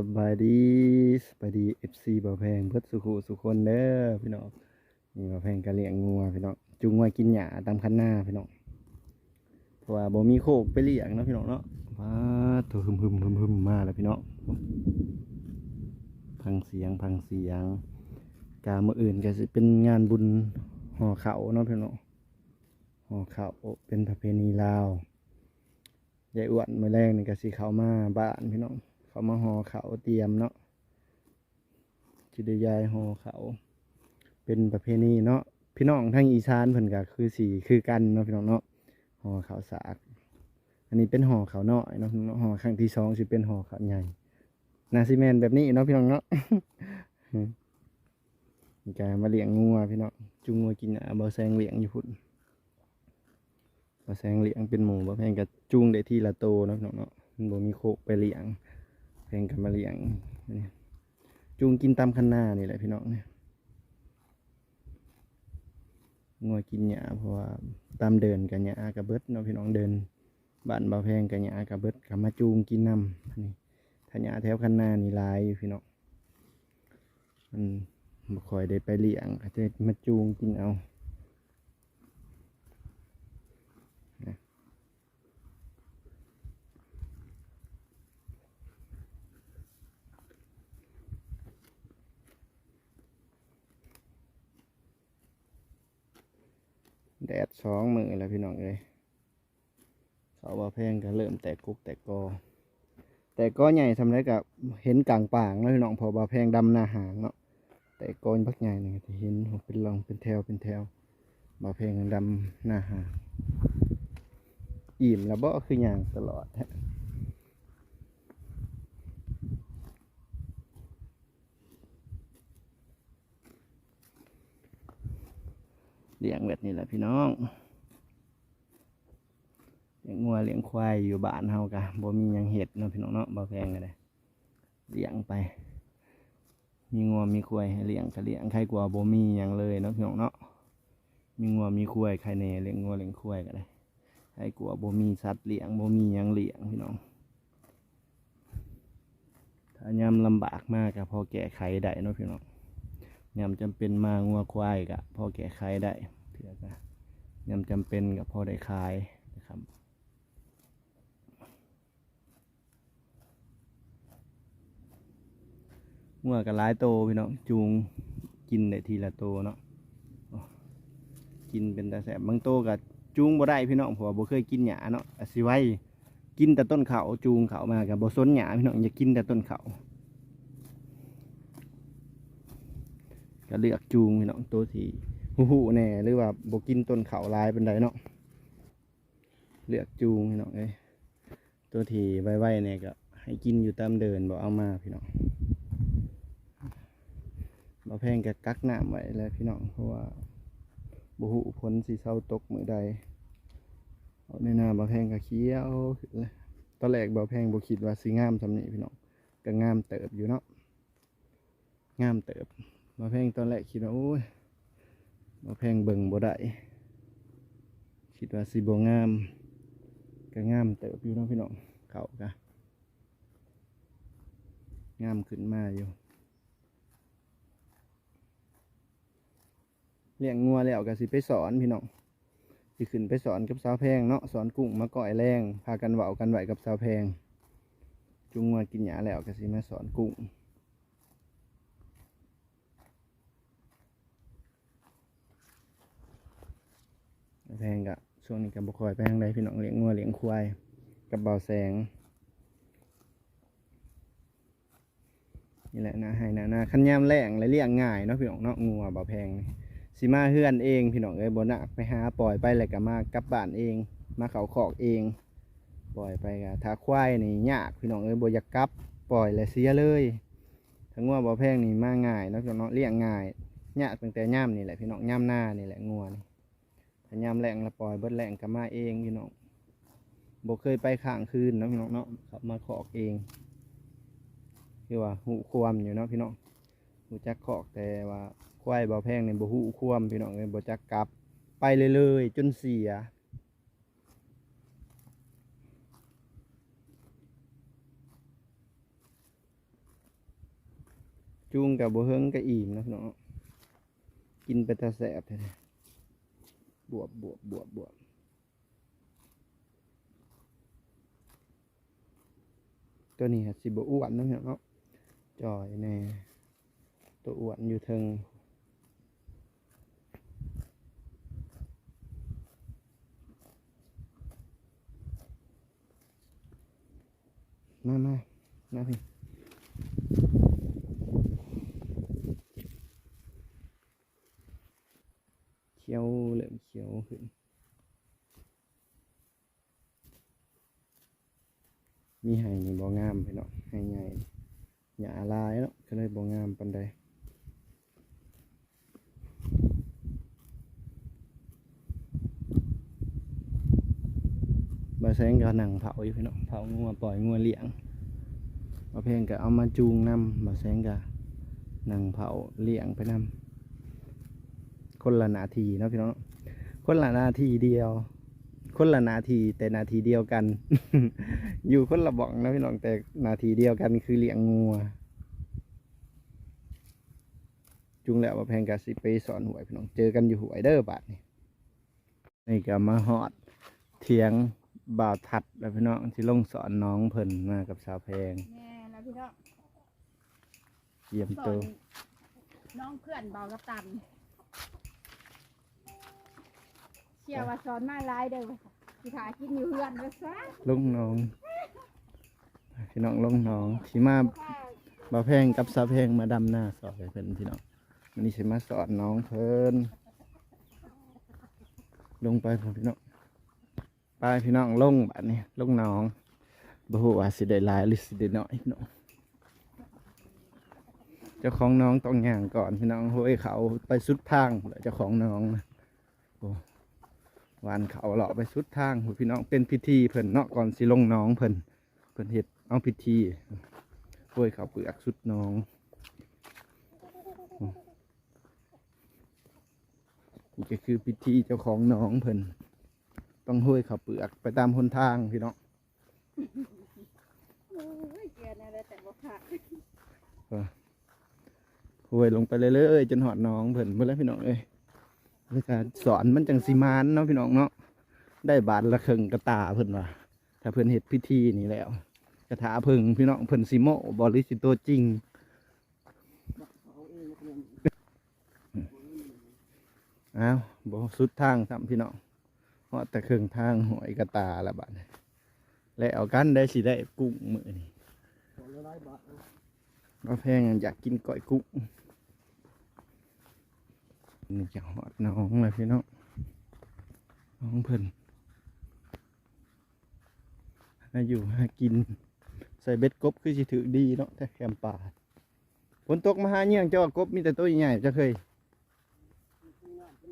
สบายดีสบายดีเอฟซีบ่าวแพงเพื่อสุขสุขคนเด้อพี่น้องนี่บ่าวแพงก็เลี้ยงงัวพี่น้องจุงไว้กินหญ้าตามคันหน้าพี่น้องเพราะว่าบ่มีโคกไปเลี้ยงเนาะพี่น้องเนาะว้าตัวหึมหึมหึมหึมมาแล้วพี่น้องพังเสียงพังเสียงกาเมื่ออื่นก็สิเป็นงานบุญห่อเขาเนาะพี่น้องห่อเขาเป็นประเพณีลาวยายอ้วนมื้อแรกนี่ก็สิเข้ามาบ้านพี่น้อง เขามาห่อเขาเตรียมเนาะจิไดยายห่อเขา เป็นประเพณีเนาะพี่น้องทางอีสานเพิ่นก็คือสีคือกันเนาะพี่น้องเนาะห่อเขาสากอันนี้เป็นห่อเขาวน้อยเนาะห่อครั้งที่สองสิเป็นห่อเขาใหญ่นาซิแมนแบบนี้เนาะพี่น้องเนาะการมาเลี้ยงงัวพี่น้องจุงงัวกินอะบ่แซงเลี้ยงอยู่พุ่นบ่แซงเลี้ยงเป็นหมูบ่แพงกับจุงได้ทีละโตเนาะพี่น้องเนาะมันบ่มีโคกไปเลี้ยง งกันมาเลี้ยงนี่จูงกินตามคันนานี่แหละพี่น้องเนี่ยงัวกินหญ้าเพราะว่าตามเดินกันหญ้ากระเบิดเนาะพี่น้องเดินบ้านบ่าวแพงกันหญ้ากระเบิดกับมาจูงกินนำนี่ถ้าหญ้าแถวคันนานี่ลายอยู่พี่น้องมันบ่ค่อยได้ไปเลี้ยงก็จะมาจูงกินเอา แดดสองมือแล้วพี่น้องเอ้ยเขาบ่าแพงก็เริ่มแตกกุกแตกกอ แต่ก็ใหญ่ทำได้กับเห็นกลางป่างแล้วพี่น้องพอบาแพงดำหน้าหางเนาะแต่ก้อนพักใหญ่นี่จะเห็นเป็นรองเป็นแถวเป็นแถวบาแพงดำหน้าหางอิ่มแล้วบ่คืออย่างตลอดฮะ เลี้ยงแบบนี้แหละพี่น้องเลี้ยงงัวเลี้ยงควายอยู่บ้านเฮากะบ่มียังเห็ดเนาะพี่น้องเนาะบ่แพงกันเลยเลี้ยงไป มีงัวมีควายให้เลี้ยงก็เลี้ยงใครกลัวบ่มียังเลยเนาะพี่น้องเนาะมีงัวมีควายใครแน่เลี้ยงงัวเลี้ยงควายก็ได้ใครกลัวบ่มีสัตว์เลี้ยงบ่มียังเลี้ยงพี่น้องถ้ายามลำบากมากก็พอแก้ไขได้เนาะพี่น้องยามจำเป็นมางัวควายก็พอแก้ไขได้ เพื่อก็ยามจำเป็นก็พอได้ขายนะครับงัวกับหลายโตพี่น้องจูงกินได้ทีละโตเนาะกินเป็นตาแสบบางโตกับจูงบ่ได้พี่น้องเพราะว่าบ่เคยกินหญ้าเนาะสิไว้กินแต่ต้นเขาจูงเขามากับบ่สนหญ้าพี่น้องอย่ากินแต่ต้นเขาก็เลือกจูงพี่น้องตัวที่ หูๆแน่หรือว่าบกินต้นเขาลายเป็นไดเนาะเลือกจูงพี่น้องเอ้ตัวที่ไว้ๆเนี่ยก็ให้กินอยู่ตามเดินบ่เอามาพี่น้องบ่แพงกับกักหน้ำไว้แล้วพี่น้องเพราะว่าบุหุผลสีเศร้าตกมือใดเอาในหน้าบ่แพงกับเคี้ยวเลยตอนแรกบ่แพงบ่คิดว่าสีงามสำนี้พี่น้องก็งามเติบอยู่เนาะงามเติบบ่แพงตอนแรกคิดว่าโอ้ย บ่แพงเบิ่งบ่ได้คิดว่าสิบ่งามก็งามเติบอยู่เนาะพี่น้องเขาก็งามขึ้นมาอยู่เลี้ยงงัวแล้วก็สิไปสอนพี่น้องสิขึ้นไปสอนกับสาวแพงเนาะสอนกุ้งมาก่อยแรงพากันเว้ากันไหวกับสาวแพงจุงงัวกินหญ้าแล้วก็สิมาสอนกุ้งสาว แพงก็ช่วงนี้ก็บ่ค่อยไปทางใดพี่น้องเลี้ยงงัวเลี้ยงควายกับเบาแสงนี่แหละนะให้นะนะขันยามแรงและเลี้ยงง่ายเนาะพี่น้องเนาะงัวเบาแพงนี่สิมาเฮือนเองพี่น้องเอ้ยบนักไปหาปล่อยไปแล้วก็มากลับบ้านเอง มาเขาขอกเอง ปล่อยไปก็ถ้าควายนี่ยากพี่น้องเอ้ยบอยากกลับปล่อยแล้วเสียเลยถ้างัวบ่แพงนี่มาง่ายเนาะพี่น้องเลี้ยงง่ายยากตั้งแต่ย่ามนี่แหละพี่น้องย่ามหน้านี่แหละงัวนี่ ย่ามแรงล้วปล่อยเบิดแรงก็มาเองพี่น้องบ่เคยไปข้างคืนนะพี่น้องเนาะขับมาขอกเองคือว่าหูความอยู่เนาะพี่น้องหูจักขอกแต่ว่าควายบ่แพงเนี่ยบ่ฮู้ความพี่น้องเอ้ยบ่จักกลับ ไปเลยเลยๆจนเสียจุ้งกับบ่เฮิงกับอิ่มนะพี่น้องกินไปตาแสบแท้ๆ บวบบวบบวบบวบตัวนี้สิบ่อ้วนเนาะพี่น้องเนาะจอยแน่ตัวอ้วนอยู่เทิงมามามาพี่ เขียวเริ่มเขียวขึ้น มีไห้นี่บ่งามไปเนาะไห้ใหญ่หญ้าลายเนาะก็เลยบ่งามปานใดบา แสงก็นั่งเผาอยู่พี่เนาะเผางัวปล่อยงัวเลี้ยงบาเพลงก็เอามาจูงนำบาแสงก็นั่งเผาเลี้ยงไปนำคนละนาทีนะพี่น้องคนละนาทีเดียว คนละนาทีแต่นาทีเดียวกัน อยู่คนละบ้องนะพี่น้องแต่นาทีเดียวกันคือเลี้ยงงัวจุงแล้วว่าแพงกาสิไปสอนหวยพี่น้องเจอกันอยู่หวยเด้อบาทนี่นี่ก็มาฮอดเถียง บ่าวทัดแล้วพี่น้องที่ลงสอนน้องเพิ่นมากับสาวแพงแม่แล้วพี่น้องเยี่ยมสอโตนน้องเพื่อนเบากับตันเชื่อว่าสอนมาหลายเด้อสิถากินอยู่เฮือนเด้อซะลงน้องพี่น้องลงน้องสิมาบ่าวแพงกับสาวแพงมาดำหน้าสอนให้เพิ่นพี่น้องวันนี้สิมาสอนน้องเพิ่นลงไปพุ่นพี่น้อง ไปพี่น้องลงแบัดนี้ลงน้องบ่ฮู้ว่าสิได้หลายหรือสิได้น้อยพี่น้องเจ้าของน้องต้องย่างก่อนพี่น้องห้ยเขาไปสุดทางแล้วเจ้าของน้องนะโอ้วานเขาเลาะไปสุดทางพี่น้องเป็นพิธีเพิ่นเนาะก่อนสิลงน้องเพิ่นเพิ่นเฮ็ดเอาพิธีห้ยเขาเปลือกสุดน้องนี่ก็คือพิธีเจ้าของน้องเพิ่น ต้องห้วยเขาวเปลือกไปตามหนทางพี่น้องโอ้ยเกลียดอะไรแต่บ่ขาดห้วยลงไปเรื่อยๆจนหอดน้องเพิ่นเมื่อแล้วพี่น้องเอ้ยในการสอนมันจังสีมานเนาะพี่น้องเนาะได้บาทละครึ่งกระตาเพิ่นว่าถ้าเพิ่นเฮ็ดพิธีนี่แล้วกระถาเพิ่งพี่น้องเพิ่นสิโมบริสิตัวจริงอ้าวบสุดทางทำพี่น้อง เพราะแต่เครื่องทางหอยกระตาละบาดนี้และเอากันได้สิได้กุ้งมือนี่ก็แพงอะอยากกินก้อยกุ้งนี่จะหอดน้องเลยพี่น้องน้องเพิ่นอยู่หากินใส่เบ็ดกบคือสิถือดีเนาะแต่แคมป่าฝนตกมาหาเงี้ยงเจ้ากบมีแต่ตัวใหญ่จะเคย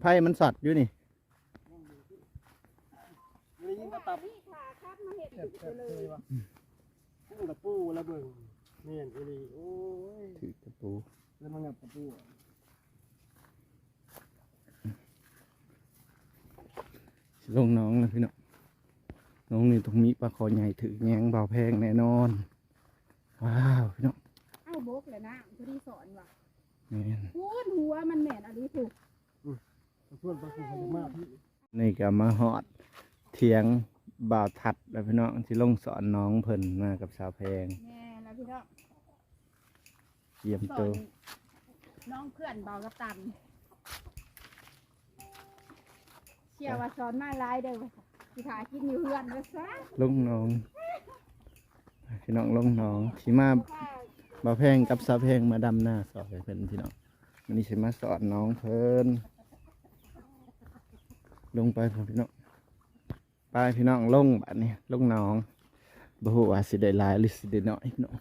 ไพ่มันสัตว์อยู่นี่ยิ่งก็ตับ พี่ขาครับมาเห็ ดแซ่บแซ่บเลยวะพุ่งตะปูระเบิงเมียนอีหลีโอ้ยถือตะปูแล้วมันงับตะปูอะสิลงน้องเลยพี่น้องน้องนี่ตรงนี้ปลาคอใหญ่ถือแยงเบาแพงแน่นอน ว้าวพี่น้องเอ้าบกเลยนะผู้ที่สอนว่ะแม่น พูดหัวมันแม่นอะไรถูก เพื่อนประคุณมากพี่ นี่ก็มาหอดเถียง บ่าวทัดแล้วพี่น้องที่ลงสอนน้องเพิ่นมากับสาวแพงแม่แล้วพี่น้องเยี่ยมสอโตนน้องเพื่อนเบากับตันเชื่อว่าสอนมาหลายเด้อสิถากินอยู่เฮือนเด้อซะลงน้องพี่น้องลงน้องที่มาบ่าวแพงกับสาวแพงมาดำหน้าสอนให้เพิ่นพี่น้องวันนี้สิมาสอนน้องเพิ่นลงไปพุ่นพี่น้อง ไปพี่น้องลงแบัดนี้ลงน้องบ่ฮู้ว่าสิได้หลายหรือสิได้น้อยพี่น้อง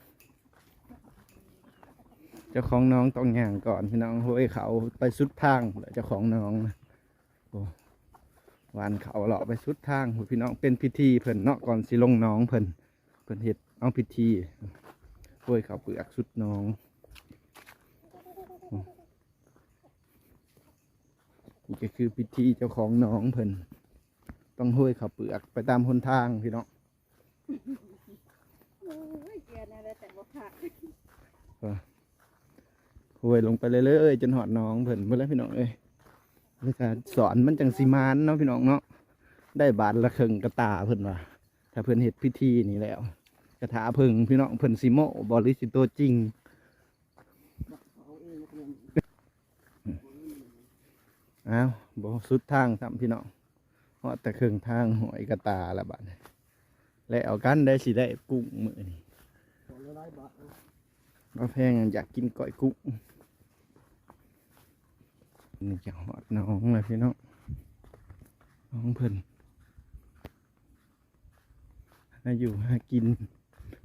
เจ้าของน้องต้องย่างก่อนพี่น้องห้ยเขาไปสุดทางแล้วเจ้าของน้องนะโอ้วานเขาเลาะไปสุดทางพี่น้องเป็นพิธีเพิ่นเนาะก่อนสิลงน้องเพิ่นเพิ่นเฮ็ดเอาพิธีห้ยเขาเปลือกสุดน้องนี่ก็คือพิธีเจ้าของน้องเพิ่น ต้องห้วยเขาวเปลือกไปตามหนทางพี่น้องโอ้ยเกลียดอะไรแต่บ่ขาดห้วยลงไปเรื่อยๆจนหอดหน้องเพิ่นเพิ่นแล้วพี่น้องเอ้ยแล้วก็สอนมันจังสิมานเนาะพี่น้องเนาะได้บาทละครึ่งกระตาเพิ่นว่าถ้าเพิ่นเฮ็ดพิธีนี่แล้วกระถาเพิ่งพี่น้องเพิ่นสิโมบริสิตัวจริงเอาเองก็เป็นอ้าวบ่สุดทางทำพี่น้อง เพราะแต่ครึ่องทางหอยกระตาละบาดนี้แล้วเอากันได้สิได้กุ้งมือนี้ของละหลาแพงอยากกินก้อยกุ้งนี่จะหอดน้องเลยพี่น้องน้องเพิ่นอยู่หากิน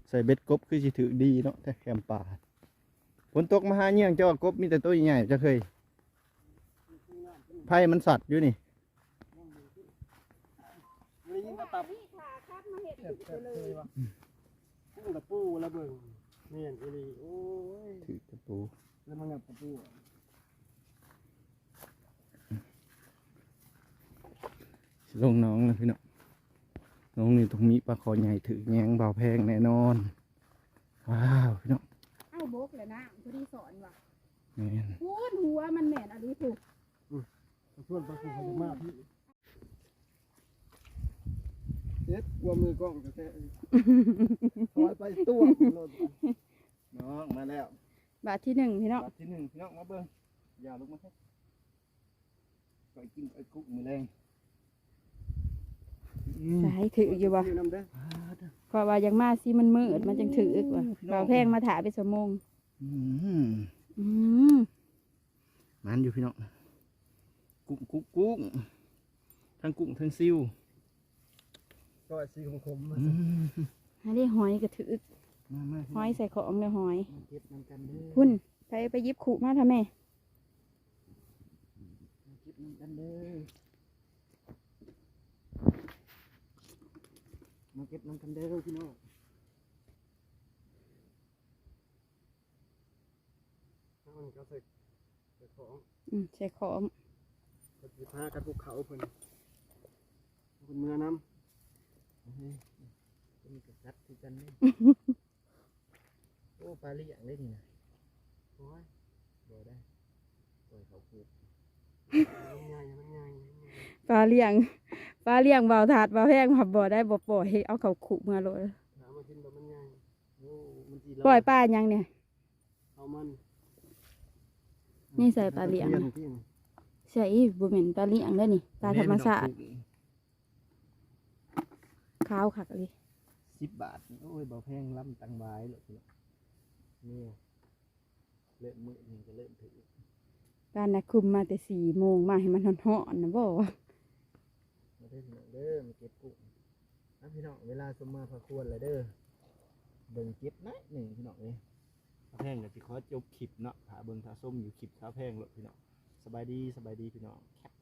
ใส่เบ็ดกบคือสิถือดีเนาะแต่แคมป่าฝนตกมาหาเงี้ยงเจ้าว่ากบมีแต่ตัวใหญ่จะเคยไผ่มันสัตว์อยู่นี่ ไม่ได้ยินก็ตับพี่ขาครับมาเห็ดแซ่บแซ่บเลยวะกุ้งกับปูละเบิ่งแม่นอีหลีโอ้ยถือกระปูแล้วมันกับปูอะสิลงน้องเลยพี่น้องน้องนี่ต้องมีปลาคอใหญ่ถือแยงเบาแพงแน่นอน ว้าวพี่น้องเอ้าโบกเลยนะผู้ที่สอนว่ะแม่น พูดหัวมันแม่นอะไรถูก ชวนไปคุยกันมากพี่ เจ็ดกลัวมือกล้องจะแท้ถอยไปตัวโลดน้องมาแล้วบาทที่หนึ่งพี่น้องบัดที่หนึ่งพี่น้องมาเบิ้งอย่าลุกมาให้ก่อยกินไอ้กุ๊กมือแรงสายถืออยู่บ่อยู่นำเด้อเพราะว่ายังมาสิมันมืดมันจังถืออีกว่ะเบาแพงมาถ่ายไปสมงอืมอืมมันอยู่พี่น้องกุ้งกุ้งกุ้งทั้งกุ้งทั้งซิว ก็สีคมๆมาอืมอันนี้หอยก็ถือมามาหอยใส่ของเลยหอยเก็บนำกันเด้อพุ่นไปไปหยิบขู่มาทำแม่เก็บนำกันเด้อมาเก็บนำกันเด้อพี่น้องถ้ามันก็ใส่ใส่ของอืมใส่ของก็สิพากันภูเขาเพิ่นเพิ่นเมื่อน้ำจะ มีกระสัดคือกันนี่โอ้ปลาเลี้ยงได้นี่นะโอ้ยบ่ได้ปล่อยเขาพูดมันปลาเลี้ยงปลาเลี้ยงเบาถาดเบาแพงผับบ่ได้บ่ปล่อยให้เอาเขาขู่มาเลยถามมากินแบบมันใหญ่โอ้มันสิปล่อยปลายังเนี่ยเอามันนี่ใส่ปลาเลี้ยงใส่บ่เหม็นปลาเลี้ยงได้นี่ปลาธรรมชาติ ขาวคักเลยสิบบาทนี่โอ้ยเบาแพงล้ำตังไว้เลยพี่น้องนี่เริ่มมือนี่ก็เริ่มถือการนะคุมมาแต่สี่โมงมาให้มันห่อนๆนะบ่วะมาเด้อพี่น้องเด้อมาเก็บกุ้งนะพี่น้องเวลาสมมาพาควรเลยเด้อเบิ่งเก็บน้อยหนึ่งพี่น้องเอ้ยข้าวแพงก็สิขอจบคลิปเนาะหาเบิ่งถ้าส้มอยู่คลิปข้าวแพงเลยพี่น้องสบายดีสบายดีพี่น้องแคป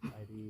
สบายดี